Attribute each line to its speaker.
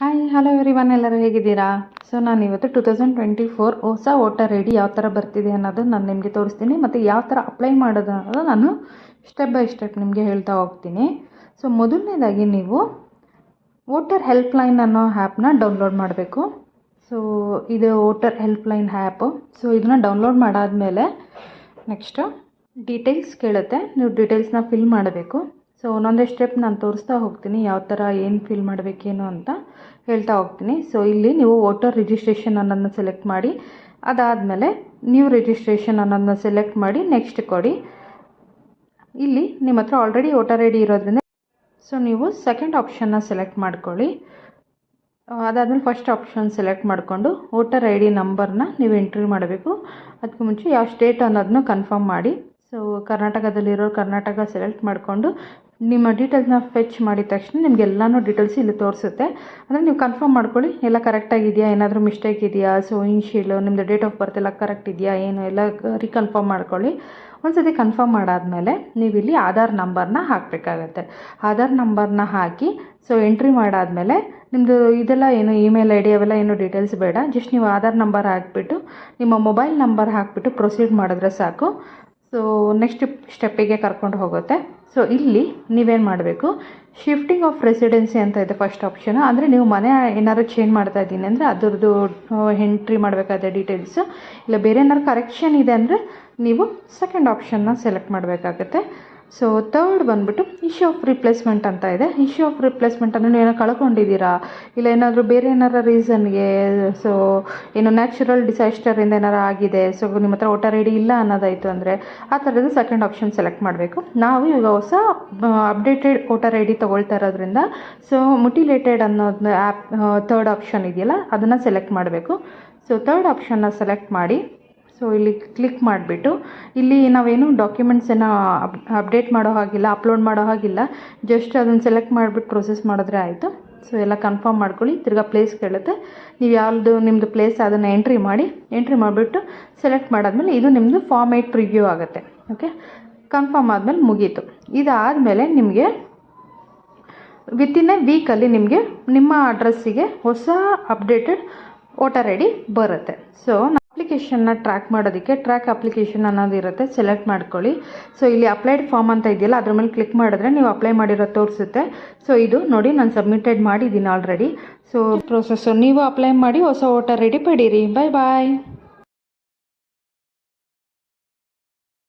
Speaker 1: Hi hello every one ಎಲ್ಲರೂ ಹೇಗಿದ್ದೀರಾ? So ನಾನು ಇವತ್ತು ಟು ತೌಸಂಡ್ ಟ್ವೆಂಟಿ ಫೋರ್ ಹೊಸ ವೋಟರ್ ಐ ಡಿ ಯಾವ ಥರ ಬರ್ತಿದೆ ಅನ್ನೋದು ನಾನು ನಿಮಗೆ ತೋರಿಸ್ತೀನಿ. ಮತ್ತು ಯಾವ ಥರ ಅಪ್ಲೈ ಮಾಡೋದು ಅನ್ನೋದು ನಾನು ಸ್ಟೆಪ್ ಬೈ ಸ್ಟೆಪ್ ನಿಮಗೆ ಹೇಳ್ತಾ ಹೋಗ್ತೀನಿ. ಸೊ ಮೊದಲನೇದಾಗಿ ನೀವು ವೋಟರ್ ಹೆಲ್ಪ್ಲೈನ್ ಅನ್ನೋ ಆ್ಯಪ್ನ ಡೌನ್ಲೋಡ್ ಮಾಡಬೇಕು. ಸೊ ಇದು ವೋಟರ್ ಹೆಲ್ಪ್ಲೈನ್ ಆ್ಯಪು ಸೊ ಇದನ್ನ ಡೌನ್ಲೋಡ್ ಮಾಡಾದಮೇಲೆ ನೆಕ್ಸ್ಟು ಡೀಟೇಲ್ಸ್ ಕೇಳುತ್ತೆ. ನೀವು ಡೀಟೇಲ್ಸ್ನ ಫಿಲ್ ಮಾಡಬೇಕು. ಸೊ ಒಂದೊಂದೇ ಸ್ಟೆಪ್ ನಾನು ತೋರಿಸ್ತಾ ಹೋಗ್ತೀನಿ, ಯಾವ ಥರ ಏನು ಫಿಲ್ ಮಾಡಬೇಕೇನು ಅಂತ ಹೇಳ್ತಾ ಹೋಗ್ತೀನಿ. ಸೊ ಇಲ್ಲಿ ನೀವು ವೋಟರ್ ರಿಜಿಸ್ಟ್ರೇಷನ್ ಅನ್ನೋದನ್ನ ಸೆಲೆಕ್ಟ್ ಮಾಡಿ, ಅದಾದಮೇಲೆ ನ್ಯೂ ರಿಜಿಸ್ಟ್ರೇಷನ್ ಅನ್ನೋದನ್ನ ಸೆಲೆಕ್ಟ್ ಮಾಡಿ ನೆಕ್ಸ್ಟ್ ಕೊಡಿ. ಇಲ್ಲಿ ನಿಮ್ಮ ಹತ್ರ ಆಲ್ರೆಡಿ ವೋಟರ್ ಐ ಡಿ ಇರೋದ್ರಿಂದ ಸೊ ನೀವು ಸೆಕೆಂಡ್ ಆಪ್ಷನ್ನ ಸೆಲೆಕ್ಟ್ ಮಾಡ್ಕೊಳ್ಳಿ. ಅದಾದಮೇಲೆ ಫಸ್ಟ್ ಆಪ್ಷನ್ ಸೆಲೆಕ್ಟ್ ಮಾಡಿಕೊಂಡು ವೋಟರ್ ಐ ಡಿ ನಂಬರ್ನ ನೀವು ಎಂಟ್ರಿ ಮಾಡಬೇಕು. ಅದಕ್ಕೆ ಮುಂಚೆ ಯಾವ ಸ್ಟೇಟ್ ಅನ್ನೋದನ್ನ ಕನ್ಫರ್ಮ್ ಮಾಡಿ. ಸೊ ಕರ್ನಾಟಕದಲ್ಲಿರೋ ಕರ್ನಾಟಕ ಸೆಲೆಕ್ಟ್ ಮಾಡಿಕೊಂಡು ನಿಮ್ಮ ಡೀಟೇಲ್ಸ್ನ ಫೆಚ್ ಮಾಡಿದ ತಕ್ಷಣ ನಿಮ್ಗೆ ಎಲ್ಲಾನು ಡೀಟೇಲ್ಸ್ ಇಲ್ಲಿ ತೋರಿಸುತ್ತೆ. ಅಂದರೆ ನೀವು ಕನ್ಫರ್ಮ್ ಮಾಡ್ಕೊಳ್ಳಿ, ಎಲ್ಲ ಕರೆಕ್ಟಾಗಿದೆಯಾ ಏನಾದರೂ ಮಿಸ್ಟೇಕ್ ಇದೆಯಾ ಸೊ ಇನ್ಶೀಲು ನಿಮ್ಮದು ಡೇಟ್ ಆಫ್ ಬರ್ತ್ ಎಲ್ಲ ಕರೆಕ್ಟ್ ಇದೆಯಾ, ಏನು, ಎಲ್ಲ ರೀಕನ್ಫರ್ಮ್ ಮಾಡ್ಕೊಳ್ಳಿ. ಒಂದು ಸತಿ ಕನ್ಫರ್ಮ್ ಮಾಡಾದಮೇಲೆ ನೀವು ಇಲ್ಲಿ ಆಧಾರ್ ನಂಬರ್ನ ಹಾಕಬೇಕಾಗತ್ತೆ. ಆಧಾರ್ ನಂಬರ್ನ ಹಾಕಿ ಸೊ ಎಂಟ್ರಿ ಮಾಡಾದಮೇಲೆ ನಿಮ್ಮದು ಇದೆಲ್ಲ ಏನು ಇಮೇಲ್ ಐ ಡಿ ಅವೆಲ್ಲ ಏನು ಡೀಟೇಲ್ಸ್ ಬೇಡ ಜಸ್ಟ್ ನೀವು ಆಧಾರ್ ನಂಬರ್ ಹಾಕಿಬಿಟ್ಟು, ನಿಮ್ಮ ಮೊಬೈಲ್ ನಂಬರ್ ಹಾಕಿಬಿಟ್ಟು ಪ್ರೊಸೀಡ್ ಮಾಡಿದ್ರೆ ಸಾಕು. ಸೊ ನೆಕ್ಸ್ಟ್ ಸ್ಟೆಪ್ಪಿಗೆ ಕರ್ಕೊಂಡು ಹೋಗುತ್ತೆ. ಸೊ ಇಲ್ಲಿ ನೀವೇನು ಮಾಡಬೇಕು? ಶಿಫ್ಟಿಂಗ್ ಆಫ್ ರೆಸಿಡೆನ್ಸಿ ಅಂತ ಇದೆ ಫಸ್ಟ್ ಆಪ್ಷನ್ ಅಂದರೆ ನೀವು ಮನೆ ಏನಾದ್ರು ಚೇಂಜ್ ಮಾಡ್ತಾ ಇದ್ದೀನಿ ಅಂದರೆ ಅದರದ್ದು ಎಂಟ್ರಿ ಮಾಡಬೇಕಾದ ಡೀಟೇಲ್ಸು ಇಲ್ಲ, ಬೇರೆ ಏನಾದ್ರು ಕರೆಕ್ಷನ್ ಇದೆ ಅಂದರೆ ನೀವು ಸೆಕೆಂಡ್ ಆಪ್ಷನ್ನ ಸೆಲೆಕ್ಟ್ ಮಾಡಬೇಕಾಗತ್ತೆ. ಸೊ ತರ್ಡ್ ಬಂದುಬಿಟ್ಟು ಇಶ್ಯೂ ಆಫ್ ರಿಪ್ಲೇಸ್ಮೆಂಟ್ ಅಂತ ಇದೆ. ಇಶ್ಯೂ ಆಫ್ ರಿಪ್ಲೇಸ್ಮೆಂಟ್ ಅಂದರೆ ನೀವು ಏನೋ ಕಳ್ಕೊಂಡಿದ್ದೀರಾ? ಇಲ್ಲ ಏನಾದರೂ ಬೇರೆ ಏನಾರ ರೀಸನ್ಗೆ ಸೊ ಏನು ನ್ಯಾಚುರಲ್ ಡಿಸಾಸ್ಟರಿಂದ ಏನಾರು ಆಗಿದೆ? ಸೊ ನಿಮ್ಮ ಹತ್ರ ವೋಟರ್ ಐ ಡಿ ಇಲ್ಲ ಅನ್ನೋದಾಯಿತು ಅಂದರೆ ಆ ಥರದ್ದು ಸೆಕೆಂಡ್ ಆಪ್ಷನ್ ಸೆಲೆಕ್ಟ್ ಮಾಡಬೇಕು. ನಾವು ಇವಾಗ ಹೊಸ ಅಪ್ಡೇಟೆಡ್ ವೋಟರ್ ಐ ಡಿ ತೊಗೊಳ್ತಾ ಇರೋದ್ರಿಂದ ಸೊ ಮುಟಿಲೇಟೆಡ್ ಅನ್ನೋದು ಆ್ಯಪ್ ತರ್ಡ್ ಆಪ್ಷನ್ ಇದೆಯಲ್ಲ, ಅದನ್ನು ಸೆಲೆಕ್ಟ್ ಮಾಡಬೇಕು. ಸೊ ತರ್ಡ್ ಆಪ್ಷನ್ನ ಸೆಲೆಕ್ಟ್ ಮಾಡಿ ಸೊ ಇಲ್ಲಿ ಕ್ಲಿಕ್ ಮಾಡಿಬಿಟ್ಟು, ಇಲ್ಲಿ ನಾವೇನು ಡಾಕ್ಯುಮೆಂಟ್ಸ್ ಏನೋ ಅಪ್ ಅಪ್ಡೇಟ್ ಮಾಡೋ ಹಾಗಿಲ್ಲ ಅಪ್ಲೋಡ್ ಮಾಡೋ ಹಾಗಿಲ್ಲ ಜಸ್ಟ್ ಅದನ್ನು ಸೆಲೆಕ್ಟ್ ಮಾಡಿಬಿಟ್ಟು ಪ್ರೊಸೆಸ್ ಮಾಡಿದ್ರೆ ಆಯಿತು. ಸೊ ಎಲ್ಲ ಕನ್ಫರ್ಮ್ ಮಾಡ್ಕೊಳ್ಳಿ, ತಿರ್ಗಾ ಪ್ಲೇಸ್ ಕೇಳುತ್ತೆ. ನೀವು ಯಾವುದು ನಿಮ್ಮದು ಪ್ಲೇಸ್ ಅದನ್ನು ಎಂಟ್ರಿ ಮಾಡಿ ಎಂಟ್ರಿ ಮಾಡಿಬಿಟ್ಟು ಸೆಲೆಕ್ಟ್ ಮಾಡಾದ್ಮೇಲೆ ಇದು ನಿಮ್ಮದು ಫಾರ್ಮ್ ಏಟ್ ಪ್ರಿವ್ಯೂ ಆಗುತ್ತೆ. ಓಕೆ ಕನ್ಫರ್ಮ್ ಆದಮೇಲೆ ಮುಗೀತು. ಇದಾದಮೇಲೆ ನಿಮಗೆ ವಿತಿನ್ ಎ ವೀಕಲ್ಲಿ ನಿಮಗೆ ನಿಮ್ಮ ಅಡ್ರೆಸ್ಸಿಗೆ ಹೊಸ ಅಪ್ಡೇಟೆಡ್ ವೋಟರ್ ಐ ಡಿ ಬರುತ್ತೆ. ಸೊ ಅಪ್ಲಿಕೇಶನ್ನ ಟ್ರ್ಯಾಕ್ ಮಾಡೋದಕ್ಕೆ ಟ್ರ್ಯಾಕ್ ಅಪ್ಲಿಕೇಶನ್ ಅನ್ನೋದು ಇರುತ್ತೆ ಸೆಲೆಕ್ಟ್ ಮಾಡ್ಕೊಳ್ಳಿ. ಸೊ ಇಲ್ಲಿ ಅಪ್ಲೈಡ್ ಫಾರ್ಮ್ ಅಂತ ಇದೆಯಲ್ಲ, ಅದ್ರ ಮೇಲೆ ಕ್ಲಿಕ್ ಮಾಡಿದ್ರೆ ನೀವು ಅಪ್ಲೈ ಮಾಡಿರೋ ತೋರಿಸುತ್ತೆ. ಸೊ ಇದು ನೋಡಿ ನಾನು ಸಬ್ಮಿಟೆಡ್ ಮಾಡಿದ್ದೀನಿ ಆಲ್ರೆಡಿ ಸೊ ಪ್ರೊಸೆಸ್ಸು ನೀವು ಅಪ್ಲೈ ಮಾಡಿ, ಹೊಸ ಓಟರ್ ರೆಡಿ ಪಡೀರಿ. ಬಾಯ್ ಬಾಯ್